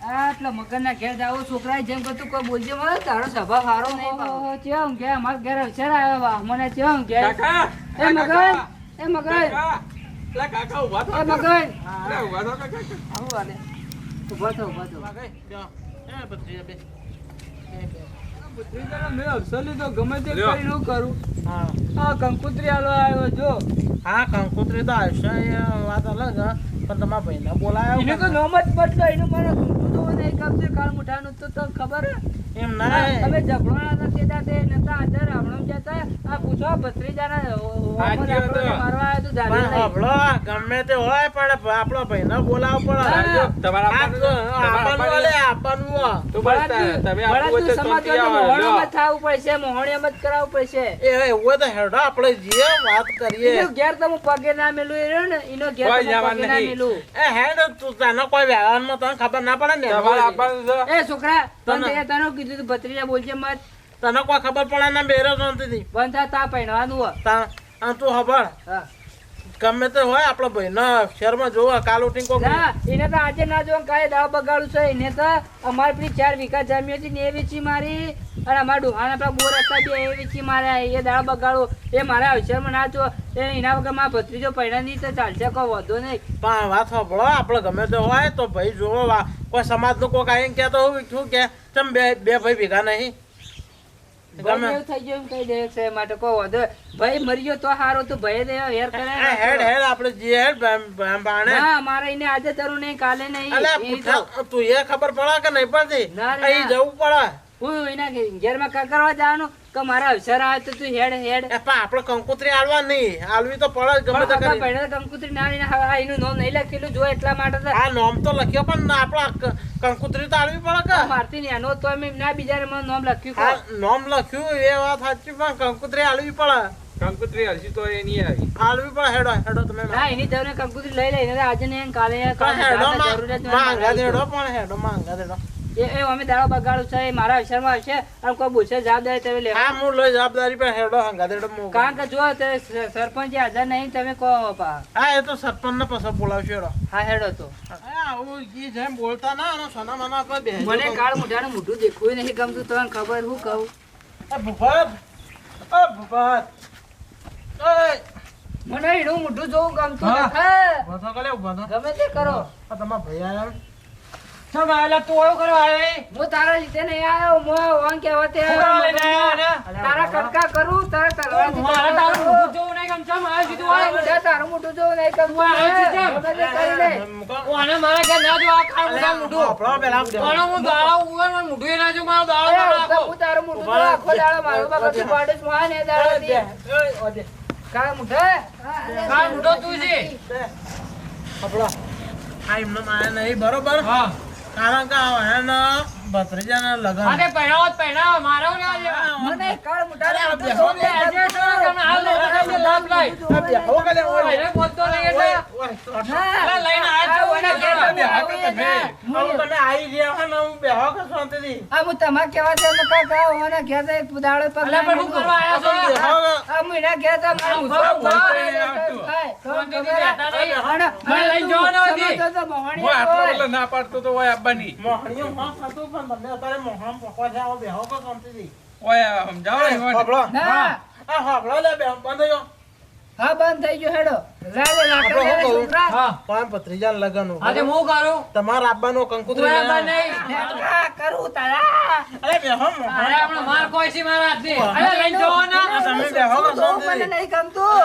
આટલા મગરના ઘેર જાવ છોકરાએ જેમ કે તું કોઈ બોલજે મને તારો સ્વભાવ સારો નહીં ચેમ કે અમારા ઘેર અવસર આવ્યા મને ચેમ કે? એ મગન એ મગન કાકા લે થો. એ મગન લે થો કાકા આવું વાલે ઊભો થો ઊભો થો. મેં અવસર લીધો ગમે તે. કરીને હું કરું. હા. આ કંકુતરી આલો આવ્યો જો. હા કંકુત્રી તો આવશે એ વાત અલગ હે. પણ તમારા ભાઈને બોલાયો એને તો નોમ જ બદલો એનું મને નહીં ગમશે કાળ મુઠાનું તો તો ખબર એમ ના તમે તે નતા હાજર હમણાં આ પૂછો ભત્રીજાના મારવા આવ્યો તો જાણે ગમે તે હોય પણ આપણો ભાઈને પડે. તમારા. તું બસ તમે તો પડશે મોહણિયામાં જ કરાવવું પડશે. એ એવું તો હેડો આપણે જે વાત કરીએ. એનો ઘેર તમે પગે ના મેલું એ ને એનો ઘેર તો કોઈ હું જવાનું પગે ના મેલું. એ હેડ તું તને કોઈ વ્યવહારમાં તને ખબર ના પડે ને? એ છોકરા તને- તને કીધું તું ભત્રીજા બોલજે મત. તને કોઈ ખબર પડે ને બેરો શાંતિથી? બંધ થા તા પહેણવાનું હો. તા આ તું ખબર હા. ગમે તે હોય આપણો ભાઈને શહેરમાં જોવા કાલ ઉઠી કોક ના એને તો આજે ના જો કાલે દાવ બગાડું છે. એને તો અમારી પેલી ચાર વીઘા જમી હતી ને એ વેચી મારી. અને અમારા ડોહાના પેલા બોર હતા બે એ વેચી મારે એ દાળ બગાડો. એ મારા અવસરમાં ના જો એ એના વગર મારા ભત્રીજો પૈણા નહીં તો ચાલશે કોઈ વધો નહીં. પણ વાત સાંભળો આપણે ગમે તો હોય તો ભાઈ જોવો કોઈ સમાજનું કોક આવીને કહેતો હું શું કે ચમ બે બે ભાઈ ભેગા નહીં? ગમે ગમે થઈ ગયું એમ દે છે માટે કોઈ વધો ભાઈ મરી ગયો તો સારો તો ભાઈ દે હેર કરે હેડ હેડ આપણે જઈએ હેડ બાણે. મારે એને આજે તરું નહીં કાલે નહીં. અલે એ તો એ ખબર પડે કે નહીં પડતી? અહીં જવું પડે. હું એના ઘેરમાં કા જવાનું? કે મારા અવસર આવે તો તું હેડ હેડ. પણ આપણે કંકોત્રી આલવા નહીં. આલવી તો પડે ગમે તે કરી. પહેલા કંકુતરી ના લઈને એનું નામ નહીં લખેલું જો એટલા માટે તો આ નોમ તો લખ્યો પણ આપણે કંકોત્રી તો આલવી પડે કે? મારતી નહીં આનો તો એમ ના બીજાને મને નામ લખ્યું નોમ લખ્યું એ વાત સાચી પણ કંકોત્રી આલવી પડે. કંકુતરી હરસી તો એ નહીં આવી આલવી પડે હેડો હેડો તમે. ના એની તમને કંકુતરી લઈ લઈને આજે ને કાલે હેડો માંગા દેડો પણ હેડો માંગા દેડો. એ એ અમે દાડો બગાડું છે એ મારા અવસરમાં આવશે. અને કોઈ બોલશે જવાબદારી તમે લેવા હા હું લઈ જવાબદારી પર હેડો હંગા દેડો કારણ કે જો તે સરપંચ હાજર નહીં તમે કહો પા. હા એ તો સરપંચ ને પછી બોલાવશે હેડો. હા હેડો તો. આવું ઈ જેમ બોલતા ના અને સોના માના પર બેહજો. મને કાળ મોઢાનું મોઢું દેખવું નહીં ગમતું તમને ખબર હું કહું? એ ભૂપત. ઓ ભૂપત. મને એનું મોઢું જોવું ગમતું. નથી. ગમે તે કરો. તમારા ભાઈ આયા? તું કરવા હું તારા લીધે નહીં આયો હું તે તારા કટકા કરું તારા. તારા મોઢા તારું મોઢું જોવું નહીં. આપણો પેલા હું તારું મોઢું આખો દાડો મારો. તું માં ને દી. મોઢા? આપણો. આ એમનો માયા નહીં બરોબર? કારણ કે એના ભત્રીજાના લગન. મને પહેરાવો મોઢાનું મોઢું જોવું નહીં ગમતું. મને જોવું નહીં બેહો કાલે ઓય. ગમતું. ઓય, ઓય, હા. આ ઓના ઘેર તમે આવો ને ના. હવે તમે આવી ગયા હો ને હું બેહો કે શાંતિથી આ હું તમારે કહેવા છે ને કાકા ઓના ઘેર તો એક પગ ના મેલું. આ તો બેહો કે- આ હું એના ઘેર તો મારું બોલતો નહીં ને હે? અને- મને લઈ અને જવાનો હતી. સમજતો તો મોહણી હું આટલો ના પાડતો તો ઓય આબ્બાની મોહણીઓ હા ખાતું પણ બંને અત્યારે મોહણ પકવા છે આવો બેહો કે શાંતિથી ઓય સમજાવો ને મને. હાંભળો. ના. લે બે બંધ થયો હા બંધ થઈ ગયો હેડો. રાડે લાકડા લે? છોકરા. પણ ભત્રીજાના લગન હોય. આજે હું કરું? તમાર આબાનો કંકુતરો ના ના- નહીં. હા, કરું તારા. અરે બેહો અરે આપણો માર કોઈ છે મારા હાથની? અરે લઈ જો ના તમે બેહો જોવું મને નહીં ગમતું.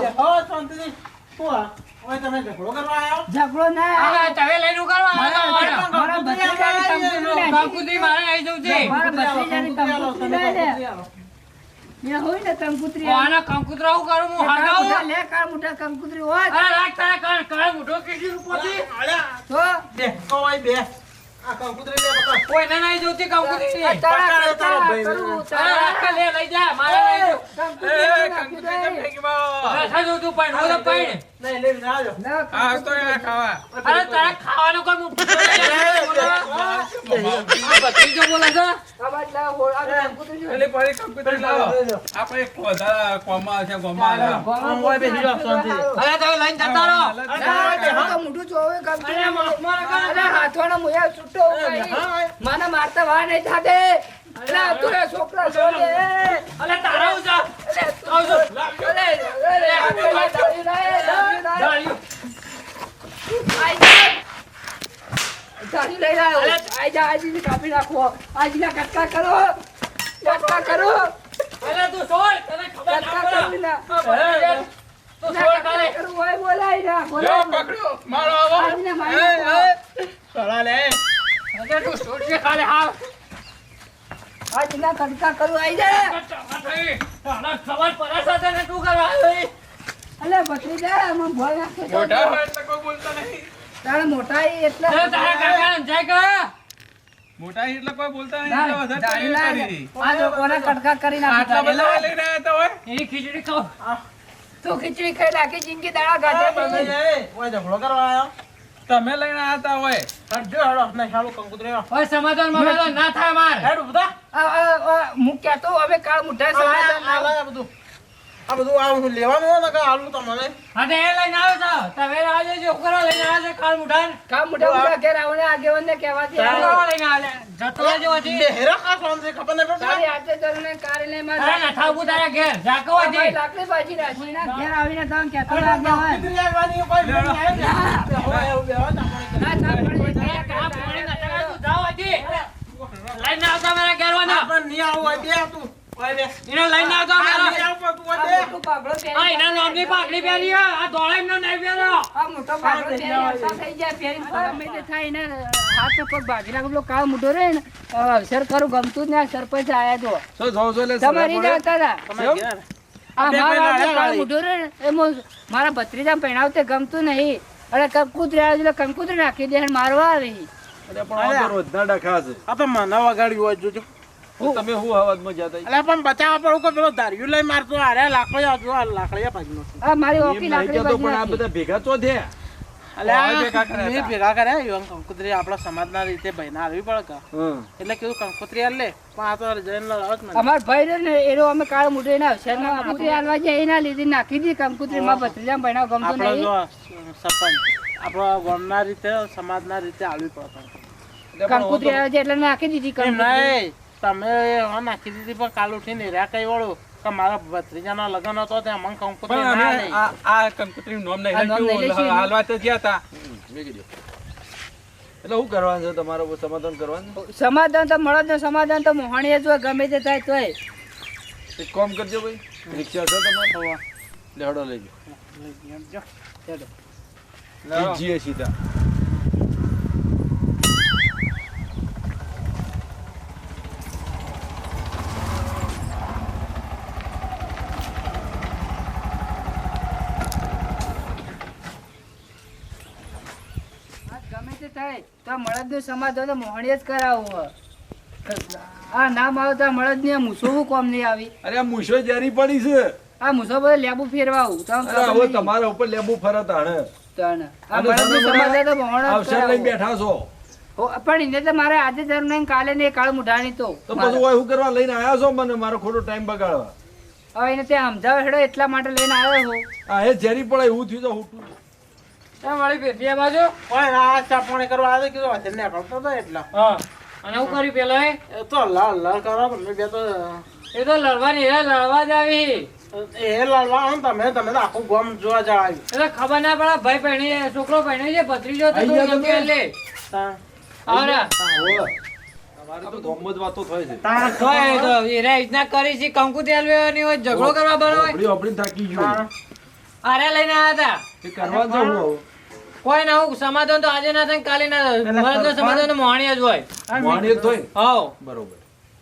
બેહો શાંતિથી શું આ? ઓય તમે ઝઘડો કરવા આવ્યો? ઝઘડો ના. હવે તમે લઈને કરવા આવ્યો. મારા મારા. ભત્રીજાની કંકુતરી મારે આવી જવું છે. મારા ભત્રીજાની કંકુતરી હોય ને કંકુતરી આના કંકુતરા હું કરું હું કાળા લે કાળા મોઢા કંકુત્રી હોય અરે રાખ તારા કાન કાળા મોઢો કીધી ઉપરથી અલ્યા, તો બે, તો બે. આ કંકુતરી લે બકા. કોઈને નહીં જોતી કંકુતરી આ તારા ભાઈ. અરે રાખ લે લઈ જા મારે નહીં જો કંકુતરી પણ હું તો પણ નહીં લઈને આવજો ના, હા તો એ ખાવા અરે તારા ખાવાનો કોઈ મું- આ ભત્રીજો બોલે છે આવા જ લાવો, આ કંકુતરી એટલે ફરી કમ્પ્યુટર લાવો આપણે એક કોમા છે ગોમા આમ હોય બેસી જાઓ શાંતિથી. અરે તમે લઈને જતા રહો ના, આ તો જોવે કંકુતરી. અરે મોઢું અરે હાથોનો મોયા છૂટો મને મારતા વાર નહીં થાતે. અરે તું છોકરા છો. અરે તારા હું અરે તું- અરે, અરે, જા. દારૂ લઈ લાયો. આઈ જા, આજની કાપી નાખો. આજના કટકા કરો. કટકા કરો. અરે તું છોડ તને ખબર ના પડે. કરી. તું છોડ તારે. કરવું હોય બોલાય ના, બોલાય. પકડો મારો આવો આજને મારી નાખો. લે. અરે તું છોડ કે ખાલી હા આજના કટકા કરું આઈ જા. ખબર પડે છે તને તું કરવા આવ્યો એ? અલે ભત્રીજા, આમાં ભોય નાખે મોટા હોય એટલે કોઈ બોલતો નહીં તારા મોટા એટલે તારા કાકા જય કહે. મોટા એટલે કોઈ બોલતા નહીં. આ લોકોના કટકા કરી નાખતા આટલા બધા લઈને આવ્યા તો હોય એની ખીચડી ખાઓ તું ખીચડી ખાઈ નાખી જિંદગી દાડા ગાજે. એ, ઓય ઝઘડો કરવા આયો. તમે લઈને આતા હોય હડજો હડો નહીં, હાલો, કંકુતરે ઓય સમાધાન મમાધાન ના થાય માર હેડ બધા. હું કહેતો હવે કાળ મુઠાઈ સમાધાન આ બધું. આ બધું આ હું લેવાનું હોય ને કે આલું તમને. હા એ લઈને આવે છે તમે આજે જો છોકરા લઈને આવે છે કાળ મુઠાન કાળ મુઠા મુઠા ઘેર આવીને આગેવાનને કહેવાથી ચાલો. આવ્યો. લઈને આવે જતો રહેજો હજી હેરા કા ખાસવાનું છે, ખબર નહીં પડતી? તારી આજે ધરીને કારીને માર અરે ના થાવું તારા ઘેર જાકો હજી લાકડી બાજી રાખી. ના ઘેર આવીને તમે કહેતો અરે, હોય કેટલી આવવાની કોઈ ભેગી આવે ને. બેહો, એવું બેવા તમને. ના, ના, એ એ કા પાણી ના તું જાવ હજી લઈને આવતા મારા ઘેર વાના પણ નહીં આવું હજી તું. બે. લઈને આવતા આ પહેરી એના નામની પાઘડી પહેરી આ ધોળાઈનો નહીં પહેર્યો આ મોટો પાઘડો થઈ જાય, પહેરીને ગમે તે થાય એને હાથ ને ભાગી નાખે. પેલો કાળ મોટો રહે ને, અવસર ખરું ગમતું જ ના સરપંચ આયા તો. શું જાઓ છો એટલે તમારી જ હતા? આ મારા ને, ભત્રીજા પહેણાવતે ગમતું નહીં. અરે કંકુતરી આવે એટલે કંકુતરી નાખી દે મારવા આવી. આ તો મને વગાડ્યું હોય જોજો. તમે હું અવાજમાં જતા એટલે પણ બચાવવા પડું કે પેલો ધાર્યું લઈ મારતો અરે લાકડીયા જો આ લાકડીયા નાખ્યો. આ મારી ઓકી લાકડી બાજી તો થયા. અલે આ હવે ભેગા કર્યા મેં હતા. ભેગા કર્યા યુવાન કંકોત્રી આપણા સમાજના રીતે ભાઈને આવી પડે કે? એટલે કીધું કંકોત્રી આલ પણ આ તો જઈને લાવત મને અમાર ભાઈ ને એનો અમે કાળ મુઢે ના અવસરમાં કંકુતરી આલવા જાય એના લીધે નાખી દી કંકુતરી માં ભત્રીજા ભણાવ ગમતો નહીં. સરપંચ આપણા ગામના રીતે સમાજના રીતે આવવી પડે કંકુતરી આવે છે એટલે નાખી દીધી નહીં. તમે હા નાખી દીધી પણ કાલ ઉઠીને હેર્યા કઈ વાળું. કે મારા ભત્રીજાનો લગ્ન હતો ત્યાં મને કંકોત્રી ના લઈ. આ આ નોમ નહીં. હાલવા તો ગયા હતા એટલે શું કરવાનું છે તમારે? સમાધાન કરવાનું સમાધાન તો મળે જ ને સમાધાન તો મોહણીએ જો ગમે તે થાય તોય. એક કામ કરજો ભાઈ રિક્ષા છો તમારે? લેહડો લઈ જો. જાઓ જીએ સીધા આ ગમે તે થાય તો મળદ નું સમાધાન તો મોહણીએ જ કરાવો આ નામ આવતા મળે જ નહીં મૂસોવું કોમ નહીં આવી. અરે મૂછો જારી પડી છે. આ મૂસો બધે લેબુ ફેરવાવું તો તમારા ઉપર લેબુ ફરત હાણે આ મળદ સમાધાન તો મોહણ અવસર લઈને બેઠા છો. પણ એને તો મારે આજે નહીં કાલે નહીં કાળ મુઢાણી તો. તો શું કરવા લઈને આવ્યા છો મને? મારો ખોટો ટાઈમ બગાડવા. હવે એને ત્યાં સમજાવે હેડો એટલા માટે લઈને આવ્યો હું. આ હે ઝેરી પડે એવું થયું તો ત્યાં વળી પેટી બાજુ. પણ આ ચા કરવા આવે કીધું ને એટલા. હા. અને હું કર્યું પેલો એ? એ તો લડ લડ કરો તમે બે તો એ તો લડવાની એ લડવા જ આવી. એ લડવા તમે તમે તો આખું ગમ જોવા જવાય એટલે ખબર ના પડે ભાઈ પહેણી છોકરો પહેણી છે ભત્રીજો તો લે આવરા તમારે તો ગોમ જ વાતો થાય છે. તા- તો એ તો એ રે રીતના કરી છે કંકુ વેવાની હોય ઝઘડો કરવા બરોબર. આરે લઈને આવ્યા હતા. કરવા હવે કોઈ ના હું સમાધાન તો આજે ના થાય કાલે ના થાય. સમાધાન તો જ હોય. વાણી જ હોય? હા બરોબર.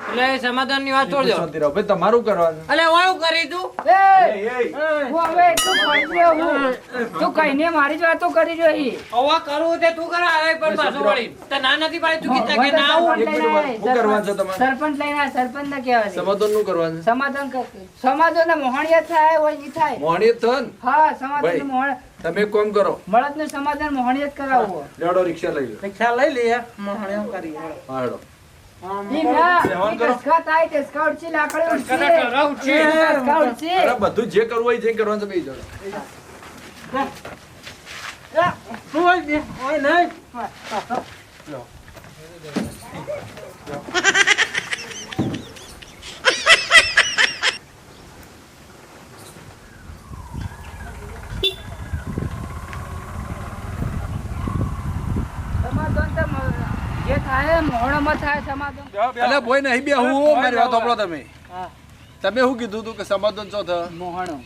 એટલે સમાધાનની વાત છોડજો શાંતિ રહો. ભાઈ તમારું કરવાનું એટલે હું એવું કરી તું એ, હું હવે એટલું પહોંચી હું. તું કહીને મારી જ વાતો કરી રહી હવે કરવું તે તું કરે આવે પણ પાછું વળી. તો ના નથી પાડી તું કીધા કે ના આવું? એક મિનિટ ઊભા. કરવાનું છે તમારે? સરપંચ લઈને સરપંચ ને કહેવાય છે. સમાધાનનું કરવાનું સમાધાન કર. સમાધાન ને મોહણીયા થાય હોય ઈ થાય. મોહણીય થાય હા સમાધાન ને મોહણ તમે કોમ કરો. કરો મળદનું સમાધાન મોહણીએ જ કરાવો લેડો રિક્ષા લઈ લો રિક્ષા લઈ લઈએ મોહણી. એમ કરી. હેડો. ના, બધું જે કરવું હોય જે કરવાનું તમે જડો શું હોય બે હોય નહીં સમાધાન તો મ- જે થાય સમાધાન. અલે બોય નહીં બે હું મારી વાત સાંભળો તમે? તમે શું કીધું હતું કે સમાધાન છો થ મોહણો.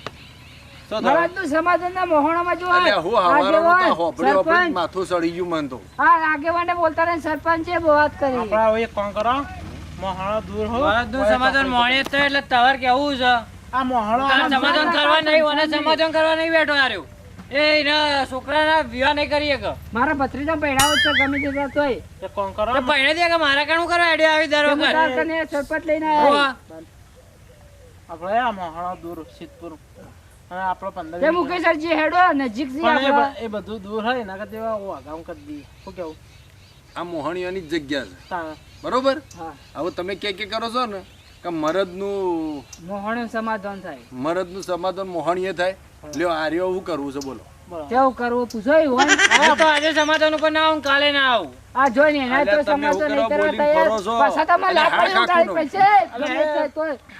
માથું સડી ગયું મન તો. હા આગેવાને બોલતા રહે સરપંચે વાત કરી. એક કામ કરો. મોહણો દૂર હો. ભરતનું સમાધાન એટલે તવર કેવું છે? આ મોહણો સમાધાન કરવા નહીં અને સમાધાન કરવા નહીં બેઠો હાર્યો. એ એના છોકરાના વિવાહ નહીં કરીએ કે. મારા ભત્રીજા પહેરાવો છે ગમે તે ત્યાં. તોય એક કામ કરો? તો પહેણે દે કે મારા કાણું કરવા આવી દર હું તાર કને સરપંચ લઈને આવ્યો. આપણે આ મોહણો દૂર સિદ્ધપુર. અને આપણો પંદર તે વીસ હેડો નજીક છે પણ એ આપણા. બ- એ બધું દૂર હોય એના કરતા એવા વાગામ કરી દઈએ. શું કેવું? આ મોહણીઓની જગ્યા છે. બરોબર? હા. હવે તમે કે કે કરો છો ને? કે મરદનું મોહણ સમાધાન થાય. મરદનું સમાધાન મોહણીએ થાય. લ્યો આર્યો હું કરવું છે બોલો. કેવું કરવું? પૂછો હોય? તો આજે સમાધાન ઉપર ના આવું કાલે ના આવું. આ જોઈને એના તો સમાધાન નહીં કરો, કરવા પાછા તમે લાકડી હા ઉડાડી ગમે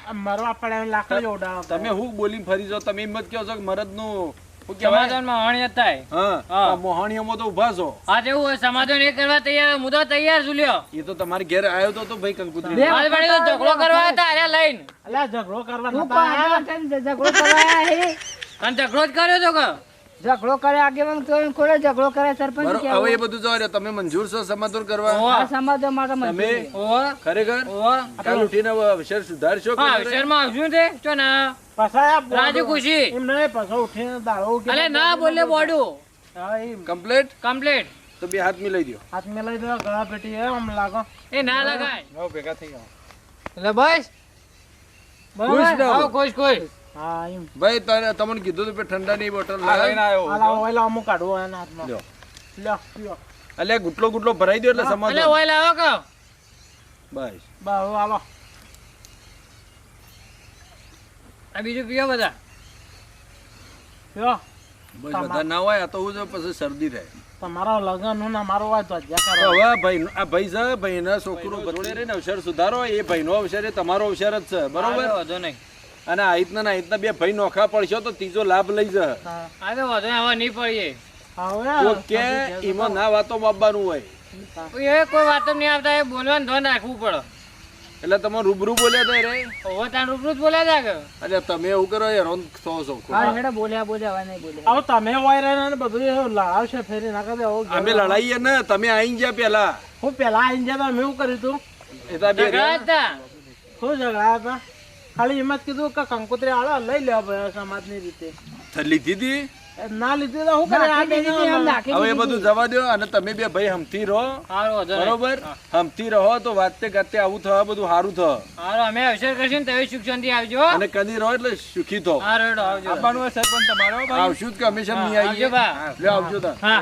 આ મરવા પડે લાકડી જ ઉડાડો તમે હું બોલી ફરી જો તમે હિંમત જ કહો છો કે મરદ શું કહેવાય? સમાધાનમાં મોહણી જ થાય. હા હા. આ મોહણીઓમાં તો ઊભા છો. આ જેવું હોય સમાધાન એ કરવા તૈયાર હું તૈયાર છું લ્યો. એ તો તમારે ઘેર આવ્યો તો તો ભાઈ કંકુતરી. બે આજ વળી ઝઘડો કરવા અરે અલ્યા ઝઘડો જ કર્યો તો કે? ઝઘડો કરે આગેવાન તો એમ કોને ઝઘડો કરે સરપંચ હવે એ બધું જવા રહ્યો તમે મંજૂર છો સમાધાન કરવા? આ સમાધાન માટે તમે ઓવા. ખરેખર? ઓવા. કાલ ઉઠીને હવે સુધારશો કે હા? અવસરમાં આવશું તે ચો ના. પાછા આ રાજુ ખુશી. એમને નહીં ઉઠીને દાળો ઉઠી અલે ના બોલે બોડું. હા, કમ્પ્લીટ કમ્પ્લીટ તો બે હાથ મિલાઈ દો હાથ મેલાઈ દો ગળા પેટી હે આમ લાગો. એ ના લગાય. ભેગા થઈ ગયા. એટલે બસ. ખુશ રહો. આવો ખુશ ખુશ. હા એમ. ભાઈ તારે તમને કીધું તું ઠંડાની બોટલ આ લઈને આવ્યો અમુક કાઢવો એના હાથમાં. લ્યો. લ્યો લ્યો. અલ્યા ગુટલો ગુટલો ભરાઈ દો એટલે એટલે સમાધાન ઓઇલ આવો કો. બસ. બા હવે આવો આ બીજું પીઓ બધા. પીઓ બધા ના હોય આ તો હું જો પછી શરદી થાય તમારા લગન હું ને મારો હોય તો જ્યાં કરો. હવે ભાઈ આ ભાઈ છે ભાઈના છોકરો જોડે રહીને અવસર સુધારો એ ભાઈનો અવસર એ તમારો અવસર જ છે. બરોબર? વાંધો નહીં. અને આ રીતના ને આ રીતના બે ભાઈ નોખા પડશો તો ત્રીજો લાભ લઈ જ. હા. આ તો વાંધો નહીં, નહીં પડીએ. ઓકે એમાં ના વાતો બાબવાનું હોય. એ કોઈ વાતો નહીં આવતા એ બોલવાનું ધોન રાખવું પડે. એટલે તમે રૂબરૂ બોલ્યા તા રે? હવે તાર રૂબરૂ જ બોલ્યા હતા કે? એટલે તમે એવું કરો હેરાન સો સો હા હેડા બોલ્યા બોલ્યા હવે નહીં બોલ્યા. આવ તમે હોય રહ્યા ને બધું એવું લડાવશે ફેરી ના કરે અમે લડાઈએ ને તમે આઈ ગયા પેલા. હું પેલા આઈ જ્યાં મેં એવું કર્યું તું. એ તો બે ઝઘડા હતા. શું ઝઘડા હતા? ખાલી હિંમત કીધું કે કંકોત્રી આળો લઈ લે ભાઈ સમાજની રીતે. લીધી હતી ના લીધી તો હું કરે? હવે એ બધું જવા દો અને તમે બે ભાઈ હમથી રહો. બરોબર? હમથી રહો તો વાતે કરતે આવું થવા બધું સારું થો હારો અમે અવસર કરશું ને તમે સુખ શાંતિ આવજો. અને કદી રહો એટલે સુખી થો. આવજો. આવવાનું સરપંચ તમારો આવશું જ કે હંમેશા નહીં આવજો આવજો તા. હા.